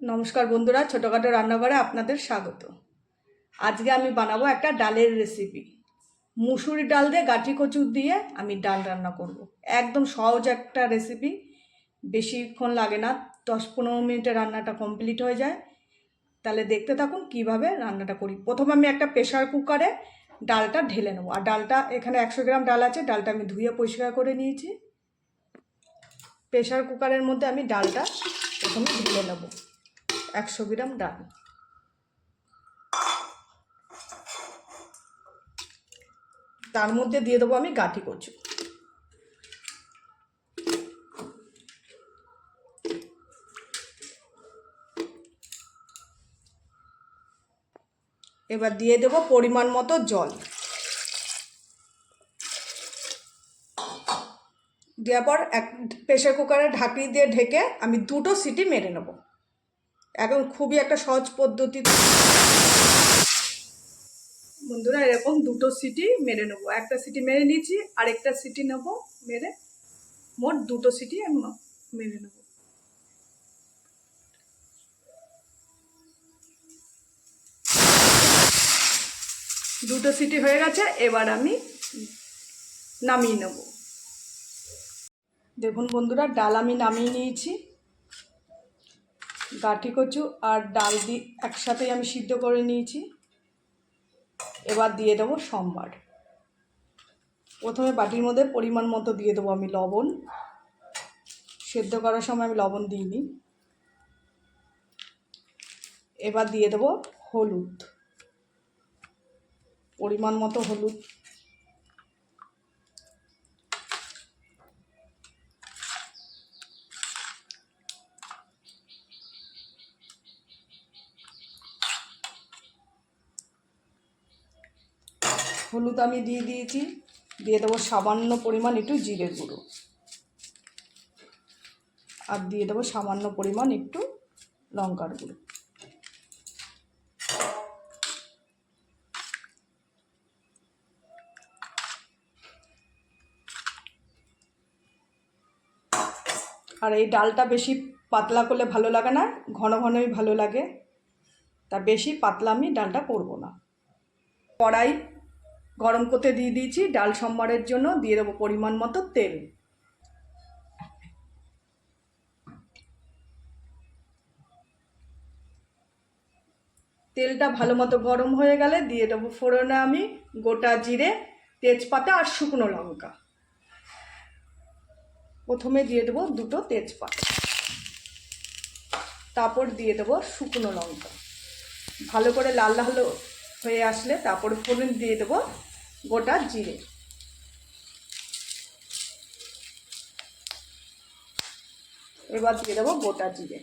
নমস্কার বন্ধুরা, ছোটোখাটো রান্নাঘরে আপনাদের স্বাগত। আজকে আমি বানাবো একটা ডালের রেসিপি মুসুরি ডাল দিয়ে গাঠি কচুর দিয়ে আমি ডাল রান্না করব। একদম সহজ একটা রেসিপি বেশিক্ষণ লাগে না, দশ পনেরো মিনিটে রান্নাটা কমপ্লিট হয়ে যায়। তাহলে দেখতে থাকুন কীভাবে রান্নাটা করি। প্রথমে আমি একটা প্রেশার কুকারে ডালটা ঢেলে নেব। আর ডালটা, এখানে একশো গ্রাম ডাল আছে, ডালটা আমি ধুয়ে পরিষ্কার করে নিয়েছি। প্রেশার কুকারের মধ্যে আমি ডালটা প্রথমে ঢেলে নেব। একশো গ্রাম ডাল। তার মধ্যে দিয়ে দেবো আমি গাঠি কচু। এবার দিয়ে দেবো পরিমাণ মতো জল। দেওয়ার পর এক প্রেশার কুকারে ঢাকনি দিয়ে ঢেকে আমি দুটো সিটি মেরে নেব। এখন খুবই একটা সহজ পদ্ধতি। বন্ধুরা, এরকম দুটো সিটি মেরে নেব। একটা সিটি মেরে নিয়েছি, আরেকটা সিটি নেব মেরে। মোট দুটো সিটি আমি মেরে নেব। দুটো সিটি হয়ে গেছে, এবার আমি নামিয়ে নেব। দেখুন বন্ধুরা, ডাল আমি নামিয়ে নিয়েছি। গাঠি কচু আর ডাল দি একসাথেই আমি সিদ্ধ করে নিয়েছি। এবার দিয়ে দেবো সোমবার। প্রথমে বাটির মধ্যে পরিমাণ মতো দিয়ে দেবো আমি লবণ। সেদ্ধ করার সময় আমি লবণ দিইনি। এবার দিয়ে দেবো হলুদ। পরিমাণ মতো হলুদ। হলুদ আমি দিয়ে দিয়েছি। দিয়ে দেবো সামান্য পরিমাণ একটু জিরে গুঁড়ো। আর দিয়ে দেবো সামান্য পরিমাণ একটু লঙ্কার গুঁড়ো। আর এই ডালটা বেশি পাতলা করলে ভালো লাগে না, ঘন ঘনই ভালো লাগে। তা বেশি পাতলা আমি ডালটা করব না। কড়াই গরম করতে দিয়ে দিয়েছি, ডাল সম্বারের জন্য দিয়ে দেবো পরিমাণ মতো তেল। তেলটা ভালো মতো গরম হয়ে গেলে দিয়ে দেবো ফোড়নে আমি গোটা জিরে, তেজপাতা আর শুকনো লঙ্কা। প্রথমে দিয়ে দেবো দুটো তেজপাতা। তারপর দিয়ে দেবো শুকনো লঙ্কা। ভালো করে লাল লাল হয়ে আসলে তারপর ফোড়ন দিয়ে দেবো গোটা জিরে। এবার দিয়ে দেবো গোটা জিরে।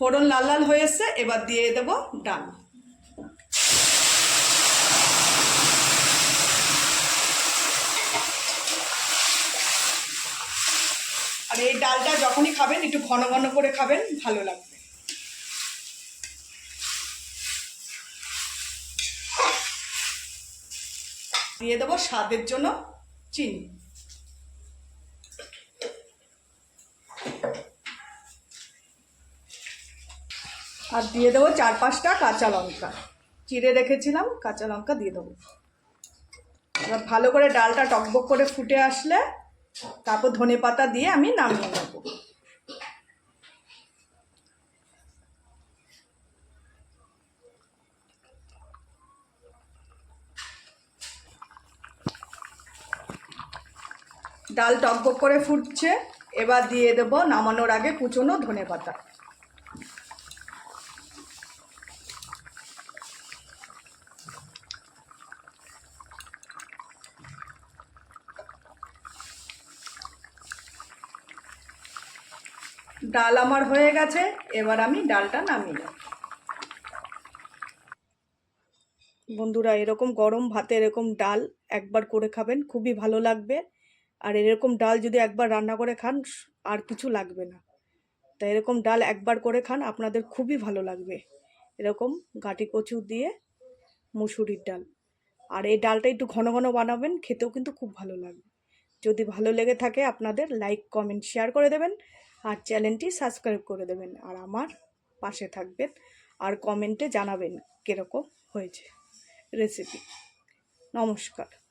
ফোড়ন লাল লাল হয়ে এসছে, এবার দিয়ে দেবো ডাল। আর এই ডালটা যখনই খাবেন, একটু ঘন ঘন করে খাবেন, ভালো লাগবে। দিয়ে দেবো স্বাদের জন্য চিনি। আর দিয়ে দেবো চার পাঁচটা কাঁচা লঙ্কা। চিড়ে রেখেছিলাম, কাঁচা লঙ্কা দিয়ে দেবো। এবার ভালো করে ডালটা টকবক করে ফুটে আসলে তারপর ধনে পাতা দিয়ে আমি নামিয়ে নেব। ডাল টকবক করে ফুটছে, এবার দিয়ে দেবো নামানোর আগে কুচনো ধনে পাতা। ডাল আমার হয়ে গেছে, এবার আমি ডালটা নামিয়ে নেব। বন্ধুরা, এরকম গরম ভাতে এরকম ডাল একবার করে খাবেন, খুবই ভালো লাগবে। আর এরকম ডাল যদি একবার রান্না করে খান, আর কিছু লাগবে না। তাই এরকম ডাল একবার করে খান, আপনাদের খুবই ভালো লাগবে। এরকম গাটি কচু দিয়ে মুসুরির ডাল। আর এই ডালটা একটু ঘন ঘন বানাবেন, খেতেও কিন্তু খুব ভালো লাগবে। যদি ভালো লেগে থাকে আপনাদের, লাইক, কমেন্ট, শেয়ার করে দেবেন আর চ্যানেলটি সাবস্ক্রাইব করে দেবেন। আর আমার পাশে থাকবেন আর কমেন্টে জানাবেন কীরকম হয়েছে রেসিপি। নমস্কার।